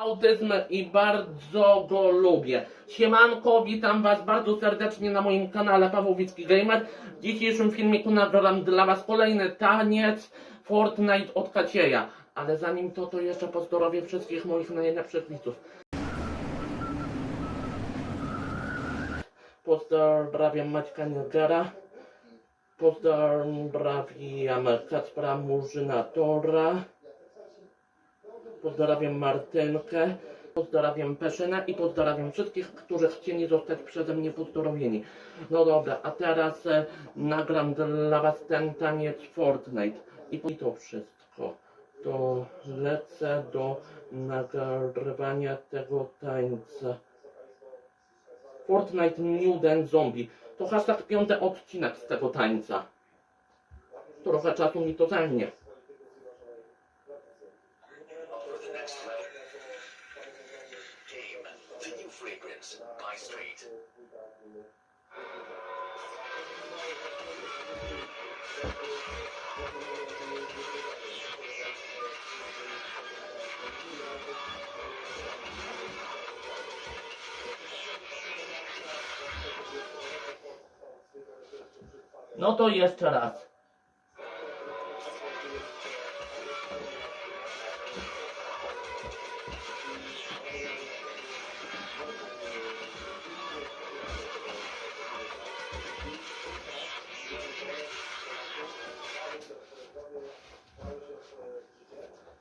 autyzm i bardzo go lubię. Siemanko, witam Was bardzo serdecznie na moim kanale Pawłowicki Gamer. W dzisiejszym filmiku nagram dla Was kolejny taniec Fortnite od Kacieja. Ale zanim to, to jeszcze pozdrowię wszystkich moich najlepszych widzów. Pozdrawiam Maćka Niagara. Pozdrawiam Kacpra Murzynatora. Pozdrawiam Martynkę, pozdrawiam Peszynę i pozdrawiam wszystkich, którzy chcieli zostać przeze mnie pozdrowieni. No dobra, a teraz e, nagram dla Was ten taniec Fortnite. I to wszystko. To lecę do nagrywania tego tańca. Fortnite New Dance Zombie. To hashtag piąty odcinek z tego tańca. Trochę czasu mi to zajmie. Fragrance by Street. No to jeszcze raz.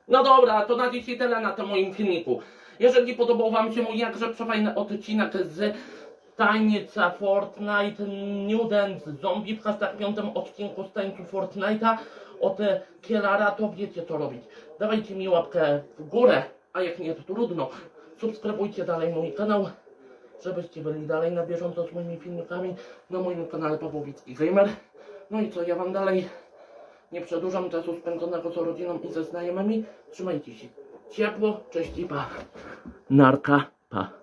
No dobra, to na dzisiaj tyle na tym moim filmiku. Jeżeli podobał Wam się mój jakże przefajny odcinek z tańca Fortnite New Dance Zombie w hashtag piątym odcinku z tańcu Fortnite'a od Kielara, to wiecie co robić. Dawajcie mi łapkę w górę, a jak nie to trudno. Subskrybujcie dalej mój kanał, żebyście byli dalej na bieżąco z moimi filmikami na moim kanale Pawłowicki Gamer. No i co, ja Wam dalej nie przedłużam czasu spędzonego z rodziną i ze znajomymi. Trzymajcie się ciepło, cześć i pa. Narka, pa.